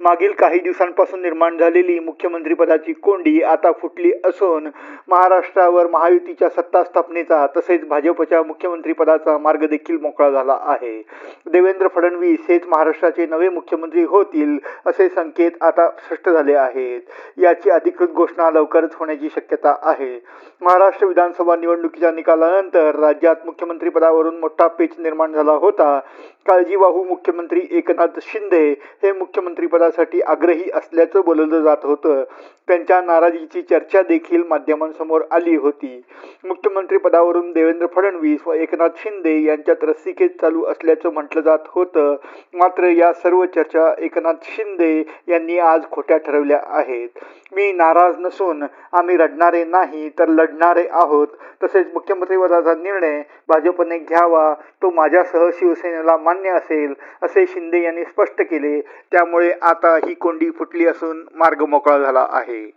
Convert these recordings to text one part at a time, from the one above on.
मागील काही दिवसांपासून निर्माण झालेली मुख्यमंत्रीपदाची कोंडी आता फुटली असून महाराष्ट्रावर महायुतीच्या सत्ता स्थापनेचा तसेच भाजपच्या मुख्यमंत्रीपदाचा मार्ग देखील मोकळा झाला आहे. देवेंद्र फडणवीस हेच महाराष्ट्राचे नवे मुख्यमंत्री होतील असे संकेत आता स्पष्ट झाले आहेत. याची अधिकृत घोषणा लवकरच होण्याची शक्यता आहे. महाराष्ट्र विधानसभा निवडणुकीच्या निकालानंतर राज्यात मुख्यमंत्रीपदावरून मोठा पेच निर्माण झाला होता. काळजीवाहू मुख्यमंत्री एकनाथ शिंदे हे मुख्यमंत्रीपदा मुख्यमंत्रीपदासाठी आग्रही असल्याचं बोललं जात होतं. त्यांच्या नाराजीची चर्चा देखील माध्यमांसमोर आली होती. मुख्यमंत्री पदावरून देवेंद्र फडणवीस व एकनाथ शिंदे यांच्यात रस्सीखेच चालू असल्याचं म्हटलं जात होतं. मात्र या सर्व चर्चा एकनाथ शिंदे यांनी आज खोट्या ठरवल्या आहेत. मी नाराज नसून आम्ही रडणारे नाही तर लढणारे आहोत. तसेच मुख्यमंत्रीपदाचा निर्णय भाजपने घ्यावा. तो माझ्यासह शिवसेनेला मान्य असेल असे शिंदे यांनी स्पष्ट केले. त्यामुळे आता ही कोंडी फुटली असून मार्ग मोकळा झाला आहे.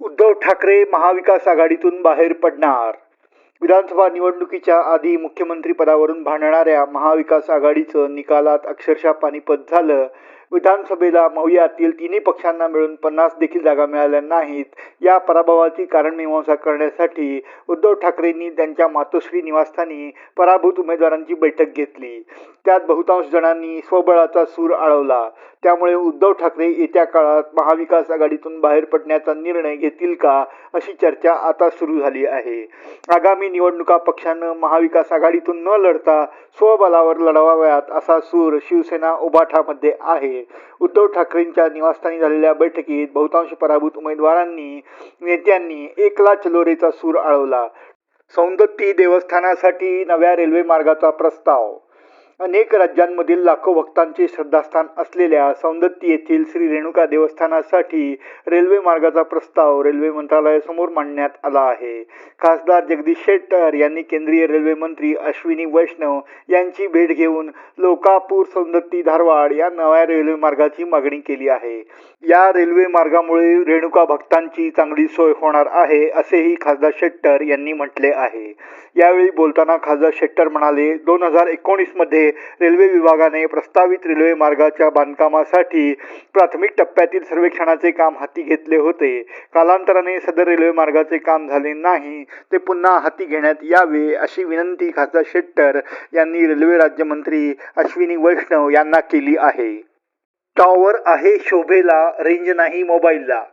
उद्धव ठाकरे महाविकास आघाडीतून बाहेर पडणार. विधानसभा निवडणुकीच्या आधी मुख्यमंत्री पदावरून भांडणाऱ्या महाविकास आघाडीचं निकालात अक्षरशः पानिपत झालं. विधानसभेला मौयातील तिन्ही पक्षांना मिळून पन्नास देखील जागा मिळाल्या नाहीत. या पराभवाची कारणमीमांसा करण्यासाठी उद्धव ठाकरेंनी त्यांच्या मातोश्री निवासस्थानी पराभूत उमेदवारांची बैठक घेतली. त्यात बहुतांश जणांनी स्वबळाचा सूर आळवला. त्यामुळे उद्धव ठाकरे येत्या काळात महाविकास आघाडीतून बाहेर पडण्याचा निर्णय घेतील का अशी चर्चा आता सुरू झाली आहे. आगामी निवडणुका पक्षानं महाविकास आघाडीतून न लढता स्वबलावर लढवाव्यात असा सूर शिवसेना उभाठामध्ये आहे. उद्धव ठाकरेंच्या निवासस्थानी झालेल्या बैठकीत बहुतांश पराभूत उमेदवारांनी नेत्यांनी एकला चलोरेचा सूर आळवला. सौंदत्ती देवस्थानासाठी नव्या रेल्वे मार्गाचा प्रस्ताव अनेक राज्यांमधील लाखो भक्तांचे श्रद्धास्थान असलेल्या सौंदत्ती येथील श्री रेणुका देवस्थानासाठी रेल्वे मार्गाचा प्रस्ताव रेल्वे मंत्रालयासमोर मांडण्यात आला आहे. खासदार जगदीश शेट्टर यांनी केंद्रीय रेल्वे मंत्री अश्विनी वैष्णव यांची भेट घेऊन लोकापूर सौंदत्ती धारवाड या नव्या रेल्वे मार्गाची मागणी केली आहे. या रेल्वे मार्गामुळे रेणुका भक्तांची चांगली सोय होणार आहे असेही खासदार शेट्टर यांनी म्हटले आहे. यावेळी बोलताना खासदार शेट्टर म्हणाले दोन हजार एकोणीसमध्ये रेल्वे विभागाने प्रस्तावित रेल्वे मार्गाच्या बांधकामासाठी प्राथमिक टप्प्यातील सर्वेक्षणाचे काम हाती घेतले होते. कालांतराने सदर रेल्वे मार्गाचे काम झाले नाही ते पुन्हा हाती घेण्यात यावे अशी विनंती खासदार शेट्टर यांनी रेल्वे राज्यमंत्री अश्विनी वैष्णव यांना केली आहे. टॉवर आहे शोभेला रेंज नाही मोबाईलला.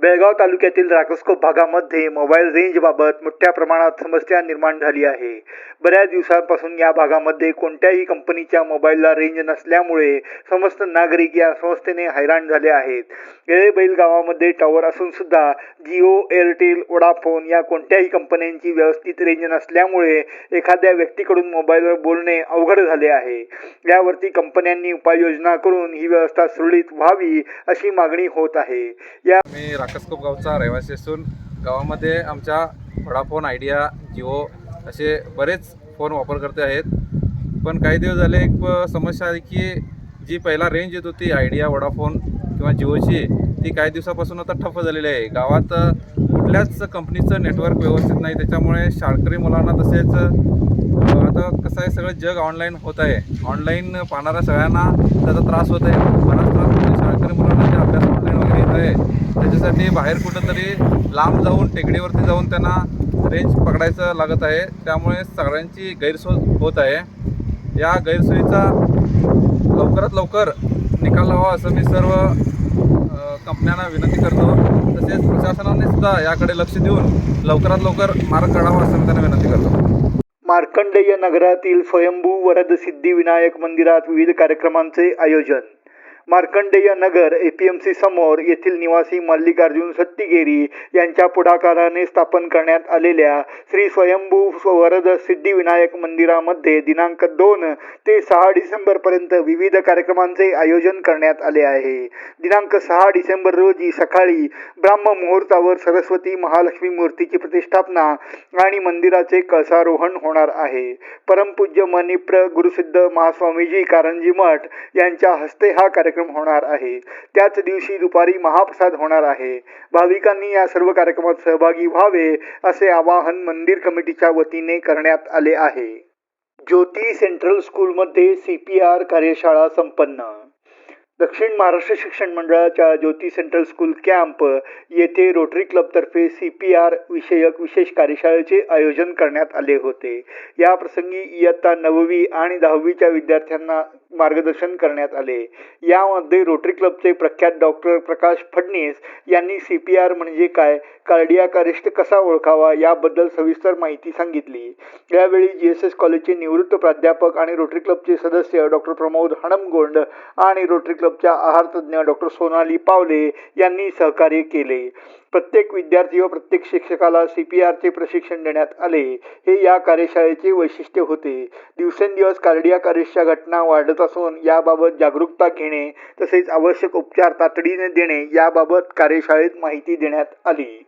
बेळगाव तालुक्यातील राकसकोप भागामध्ये मोबाईल रेंजबाबत मोठ्या प्रमाणात समस्या निर्माण झाली आहे. बऱ्याच दिवसांपासून या भागामध्ये कोणत्याही कंपनीच्या मोबाईलला रेंज नसल्यामुळे समस्त नागरिक या संस्थेने हैराण झाले आहेत. येळेबैल गावामध्ये टॉवर असून सुद्धा जिओ एअरटेल वोडाफोन या कोणत्याही कंपन्यांची व्यवस्थित रेंज नसल्यामुळे एखाद्या व्यक्तीकडून मोबाईलवर बोलणे अवघड झाले आहे. यावरती कंपन्यांनी उपाययोजना करून ही व्यवस्था सुरळीत व्हावी अशी मागणी होत आहे. या काकसकोप गावचा रहिवासी असून गावामध्ये आमच्या व्होडाफोन आयडिया जिओ असे बरेच फोन वापरकर्ते आहेत. पण काही दिवस झाले एक समस्या आहे की जी पहिला रेंज येत होती आयडिया वडाफोन किंवा जिओची ती काही दिवसापासून आता ठप्प झालेली आहे. गावात कुठल्याच कंपनीचं नेटवर्क व्यवस्थित नाही. त्याच्यामुळे शाळकरी मुलांना तसेच आता कसं आहे सगळं जग ऑनलाईन होत आहे. ऑनलाईन पाहणाऱ्या सगळ्यांना त्याचा त्रास होत आहे. बराच त्रास होतो शाळकरी मुलांना आहे. त्याच्यासाठी बाहेर कुठंतरी लांब जाऊन टेकडीवरती जाऊन त्यांना रेंज पकडायचं लागत आहे. त्यामुळे सगळ्यांची गैरसोय होत आहे. या गैरसोयीचा लवकरात लवकर निकाल लावा असं मी सर्व कंपन्यांना विनंती करतो. तसेच प्रशासनाने सुद्धा याकडे लक्ष देऊन लवकरात लवकर मार्ग काढावा असं मी त्यांना विनंती करतो. मार्कंडेय नगरातील स्वयंभू वरद सिद्धिविनायक मंदिरात विविध कार्यक्रमांचे आयोजन. मार्कंडेय नगर एपीएमसी समोर येथील निवासी मल्लिकार्जुन सत्तिगेरी यांच्या पुढाकाराने स्थापन करण्यात आलेल्या श्री स्वयंभू वरद सिद्धिविनायक मंदिरामध्ये दिनांक दोन ते सहा डिसेंबरपर्यंत विविध कार्यक्रमांचे आयोजन करण्यात आले आहे. दिनांक सहा डिसेंबर रोजी सकाळी ब्राह्म मुहूर्तावर सरस्वती महालक्ष्मी मूर्तीची प्रतिष्ठापना आणि मंदिराचे कळसारोहण होणार आहे. परमपूज्य मणिप्र गुरुसिद्ध महास्वामीजी कारंजी मठ यांच्या हस्ते हा कार्यक्रम कार्यक्रम होणार आहे. त्याच दिवशी दुपारी महाप्रसाद होणार आहे. भाविकांनी या सर्व कार्यक्रमात सहभागी व्हावे असे आवाहन मंदिर कमिटीच्या वतीने करण्यात आले आहे. ज्योती सेंट्रल स्कूलमध्ये सी पी आर कार्यशाळा संपन्न. दक्षिण महाराष्ट्र शिक्षण मंडळाच्या ज्योती सेंट्रल स्कूल कॅम्प येथे रोटरी क्लबतर्फे सी पी आर विषयक विशेष कार्यशाळेचे आयोजन करण्यात आले होते. या प्रसंगी इयत्ता नववी आणि दहावीच्या विद्यार्थ्यांना मार्गदर्शन करण्यात आले. यामध्ये रोटरी क्लबचे प्रख्यात डॉक्टर प्रकाश फडणीस यांनी सी पी आर म्हणजे काय कार्डियाक अरेस्ट कसा ओळखावा याबद्दल सविस्तर माहिती सांगितली. यावेळी जी एस एस कॉलेजचे निवृत्त प्राध्यापक आणि रोटरी क्लबचे सदस्य डॉक्टर प्रमोद हणमगोंड आणि रोटरी क्लबच्या आहारतज्ज्ञ डॉक्टर सोनाली पावले यांनी सहकार्य केले. प्रत्येक विद्यार्थी व प्रत्येक शिक्षकाला सी पी आरचे प्रशिक्षण देण्यात आले. हे या कार्यशाळेचे वैशिष्ट्य होते. दिवसेंदिवस कार्डियाक अरेस्टच्या घटना वाढत असून याबाबत जागरूकता घेणे तसेच आवश्यक उपचार तातडीने देणे याबाबत कार्यशाळेत माहिती देण्यात आली.